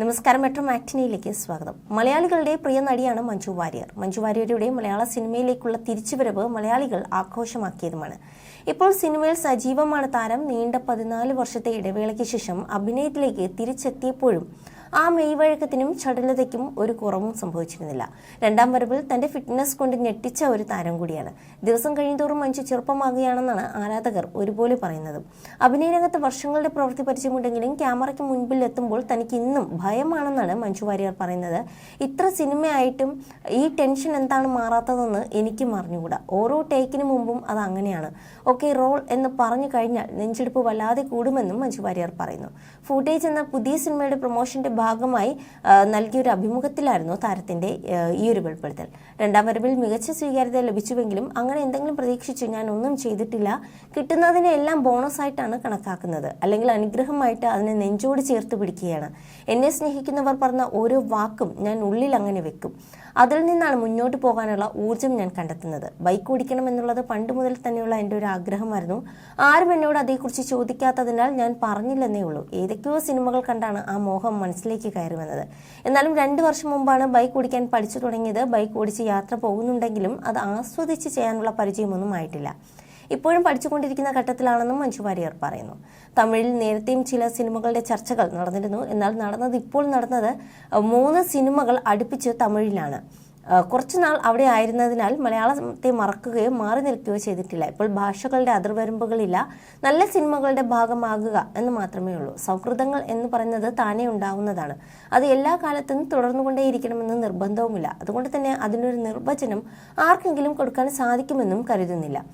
നമസ്കാരം മെട്രോ മാറ്റിനിയിലേക്ക് സ്വാഗതം. മലയാളികളുടെ പ്രിയ നടിയാണ് മഞ്ജു വാര്യർ. മഞ്ജു വാര്യരുടെ മലയാള സിനിമയിലേക്കുള്ള തിരിച്ചുവരവ് മലയാളികൾ ആഘോഷമാക്കിയതുമാണ്. ഇപ്പോൾ സിനിമയിൽ സജീവമാണ് താരം. നീണ്ട പതിനാല് വർഷത്തെ ഇടവേളയ്ക്ക് ശേഷം അഭിനയത്തിലേക്ക് തിരിച്ചെത്തിയപ്പോഴും ആ മെയ്വഴക്കത്തിനും ചടുലതയ്ക്കും ഒരു കുറവും സംഭവിച്ചിരുന്നില്ല. രണ്ടാം വരവിൽ തന്റെ ഫിറ്റ്നസ് കൊണ്ട് ഞെട്ടിച്ച ഒരു താരം കൂടിയാണ്. ദിവസം കഴിയുന്തോറും മഞ്ജു ചെറുപ്പമാകുകയാണെന്നാണ് ആരാധകർ ഒരുപോലെ പറയുന്നത്. അഭിനയരംഗത്ത് വർഷങ്ങളുടെ പ്രവൃത്തി പരിചയമുണ്ടെങ്കിലും ക്യാമറയ്ക്ക് മുൻപിൽ എത്തുമ്പോൾ തനിക്ക് ഇന്നും ഭയമാണെന്നാണ് മഞ്ജു വാര്യർ പറയുന്നത്. ഇത്ര സിനിമയായിട്ടും ഈ ടെൻഷൻ എന്താണ് മാറാത്തതെന്ന് എനിക്കും അറിഞ്ഞുകൂടാ. ഓരോ ടേക്കിന് മുമ്പും അത് അങ്ങനെയാണ്. ഓക്കെ റോൾ എന്ന് പറഞ്ഞു കഴിഞ്ഞാൽ നെഞ്ചെടുപ്പ് വല്ലാതെ കൂടുമെന്നും മഞ്ജു വാര്യർ പറയുന്നു. ഫൂട്ടേജ് എന്ന പുതിയ സിനിമയുടെ പ്രൊമോഷന്റെ ഭാഗമായി നൽകിയ നൽകിയൊരു അഭിമുഖത്തിലായിരുന്നു താരത്തിന്റെ ഈ ഒരു വെളിപ്പെടുത്തൽ. രണ്ടാം വരവിൽ മികച്ച സ്വീകാര്യത ലഭിച്ചുവെങ്കിലും അങ്ങനെ എന്തെങ്കിലും പ്രതീക്ഷിച്ചു ഞാൻ ഒന്നും ചെയ്തിട്ടില്ല. കിട്ടുന്നതിനെ എല്ലാം ബോണസ് ആയിട്ടാണ് കണക്കാക്കുന്നത്. അല്ലെങ്കിൽ അനുഗ്രഹമായിട്ട് അതിനെ നെഞ്ചോട് ചേർത്ത് പിടിക്കുകയാണ്. എന്നെ സ്നേഹിക്കുന്നവർ പറഞ്ഞ ഓരോ വാക്കും ഞാൻ ഉള്ളിൽ അങ്ങനെ വെക്കും. അതിൽ നിന്നാണ് മുന്നോട്ട് പോകാനുള്ള ഊർജം ഞാൻ കണ്ടെത്തുന്നത്. ബൈക്ക് ഓടിക്കണം എന്നുള്ളത് പണ്ട് മുതൽ തന്നെയുള്ള എന്റെ ഒരു ആഗ്രഹമായിരുന്നു. ആരും എന്നോട് അതേക്കുറിച്ച് ചോദിക്കാത്തതിനാൽ ഞാൻ പറഞ്ഞില്ലെന്നേ ഉള്ളൂ. ഏതൊക്കെയോ സിനിമകൾ കണ്ടാണ് ആ മോഹം മനസ്സിലേക്ക് കയറി വന്നത്. എന്നാലും രണ്ട് വർഷം മുമ്പാണ് ബൈക്ക് ഓടിക്കാൻ പഠിച്ചു തുടങ്ങിയത്. ബൈക്ക് ഓടിച്ച് യാത്ര പോകുന്നുണ്ടെങ്കിലും അത് ആസ്വദിച്ച് ചെയ്യാനുള്ള പരിചയമൊന്നും ആയിട്ടില്ല. ഇപ്പോഴും പഠിച്ചുകൊണ്ടിരിക്കുന്ന ഘട്ടത്തിലാണെന്നും മഞ്ജു വാര്യർ പറയുന്നു. തമിഴിൽ നേരത്തെയും ചില സിനിമകളുടെ ചർച്ചകൾ നടന്നിരുന്നു. എന്നാൽ നടന്നത് ഇപ്പോൾ നടന്നത് മൂന്ന് സിനിമകൾ അടുപ്പിച്ച് തമിഴിലാണ്. അഹ്, കുറച്ചുനാൾ അവിടെ ആയിരുന്നതിനാൽ മലയാളത്തെ മറക്കുകയോ മാറി നിൽക്കുകയോ ചെയ്തിട്ടില്ല. ഇപ്പോൾ ഭാഷകളുടെ അതിർവരമ്പുകളില്ല. നല്ല സിനിമകളുടെ ഭാഗമാകുക എന്ന് മാത്രമേ ഉള്ളൂ. സൗഹൃദങ്ങൾ എന്ന് പറയുന്നത് താനേ ഉണ്ടാവുന്നതാണ്. അത് എല്ലാ കാലത്തും തുടർന്നുകൊണ്ടേയിരിക്കണമെന്ന് നിർബന്ധവുമില്ല. അതുകൊണ്ട് തന്നെ അതിനൊരു നിർവചനം ആർക്കെങ്കിലും കൊടുക്കാൻ സാധിക്കുമെന്നും കരുതുന്നില്ല.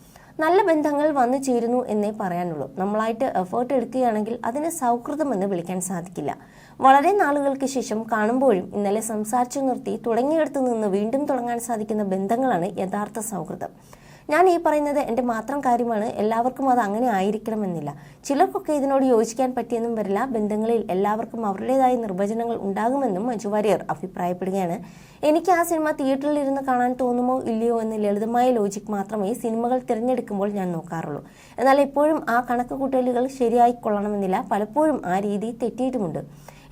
നല്ല ബന്ധങ്ങൾ വന്നു ചേരുന്നു എന്നേ പറയാനുള്ളൂ. നമ്മളായിട്ട് എഫേർട്ട് എടുക്കുകയാണെങ്കിൽ അതിനെ സൗഹൃദമെന്ന് വിളിക്കാൻ സാധിക്കില്ല. വളരെ നാളുകൾക്ക് ശേഷം കാണുമ്പോഴും ഇന്നലെ സംസാരിച്ചു നിർത്തി തുടങ്ങിയെടുത്ത് നിന്ന് വീണ്ടും തുടങ്ങാൻ സാധിക്കുന്ന ബന്ധങ്ങളാണ് യഥാർത്ഥ സൗഹൃദം. ഞാൻ ഈ പറയുന്നത് എന്റെ മാത്രം കാര്യമാണ്. എല്ലാവർക്കും അത് അങ്ങനെ ആയിരിക്കണമെന്നില്ല. ചിലർക്കൊക്കെ ഇതിനോട് യോജിക്കാൻ പറ്റിയെന്നും വരില്ല. ബന്ധങ്ങളിൽ എല്ലാവർക്കും അവരുടേതായ നിർവചനങ്ങൾ ഉണ്ടാകുമെന്നും മഞ്ജു വാര്യർ അഭിപ്രായപ്പെടുകയാണ്. എനിക്ക് ആ സിനിമ തിയേറ്ററിൽ ഇരുന്ന് കാണാൻ തോന്നുമോ ഇല്ലയോ എന്ന് ലളിതമായ ലോജിക് മാത്രമേ സിനിമകൾ തിരഞ്ഞെടുക്കുമ്പോൾ ഞാൻ നോക്കാറുള്ളൂ. എന്നാൽ എപ്പോഴും ആ കണക്ക് കൂട്ടലുകൾ ശരിയായി കൊള്ളണമെന്നില്ല. പലപ്പോഴും ആ രീതി തെറ്റിയിട്ടുമുണ്ട്.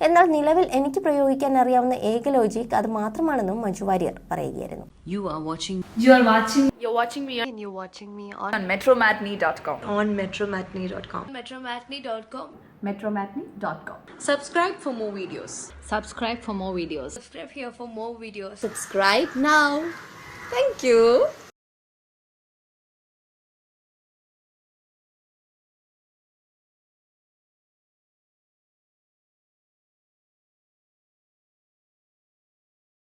എന്നാൽ നിലവിൽ എനിക്ക് പ്രയോഗിക്കാൻ അറിയാവുന്ന ഏക ലോജിക് അത് മാത്രമാണെന്നും മഞ്ജു വാര്യർ പറയുകയായിരുന്നു You are watching You are watching You're watching me on, and you're watching me on, on metromatney.com. on metromatney.com. metromatney.com. metromatney.com. Subscribe for more videos. Subscribe for more videos. Subscribe here for more videos. Subscribe now. Thank you.